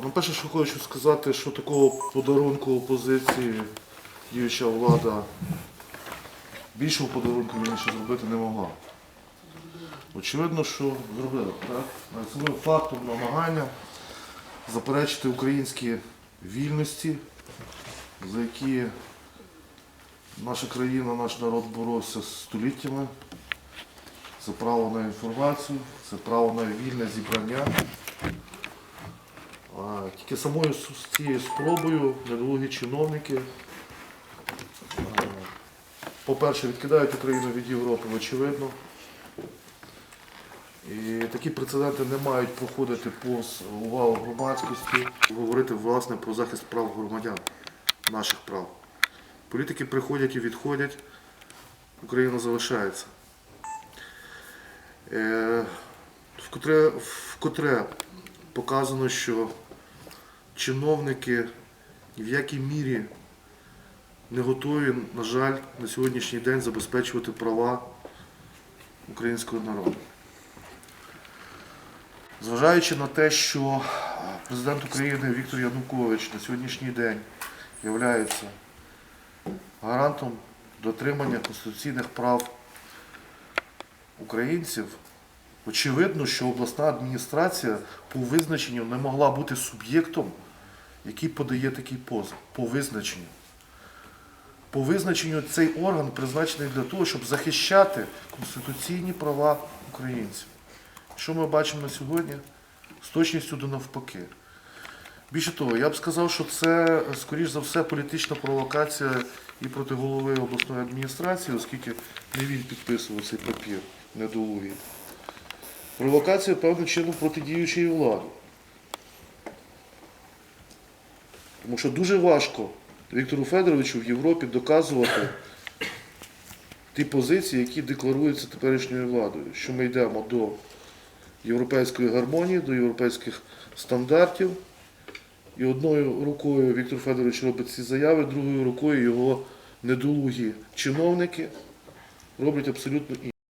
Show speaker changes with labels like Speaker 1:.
Speaker 1: Ну, перше, що хочу сказати, що такого подарунку опозиції діюча влада більшого подарунку мені ще зробити не могла. Очевидно, що зробили, Самим фактом намагання заперечити українські вільності, за які наша країна, наш народ боровся століттями. Це право на інформацію, це право на вільне зібрання. А, Тільки самою цією спробою недолугі чиновники, по-перше, відкидають Україну від Європи, очевидно. І такі прецеденти не мають проходити повз увагу громадськості, говорити власне про захист прав громадян, наших прав. Політики приходять і відходять, Україна залишається. Е, Вкотре, вкотре показано, що чиновники ні в якій мірі не готові, на жаль, на сьогоднішній день забезпечувати права українського народу. Зважаючи на те, що президент України Віктор Янукович на сьогоднішній день є гарантом дотримання конституційних прав українців, очевидно, що обласна адміністрація по визначенню не могла бути суб'єктом, який подає такий позов. По визначенню. По визначенню цей орган призначений для того, щоб захищати конституційні права українців. Що ми бачимо сьогодні? З точністю до навпаки. Більше того, я б сказав, що це, скоріш за все, політична провокація і проти голови обласної адміністрації, оскільки не він підписував цей папір недолугий. Провокація певним чином проти діючої влади. Тому що дуже важко Віктору Федоровичу в Європі доказувати ті позиції, які декларуються теперішньою владою, що ми йдемо до європейської гармонії, до європейських стандартів. І одною рукою Віктор Федорович робить ці заяви, другою рукою його недолугі чиновники роблять абсолютно інше.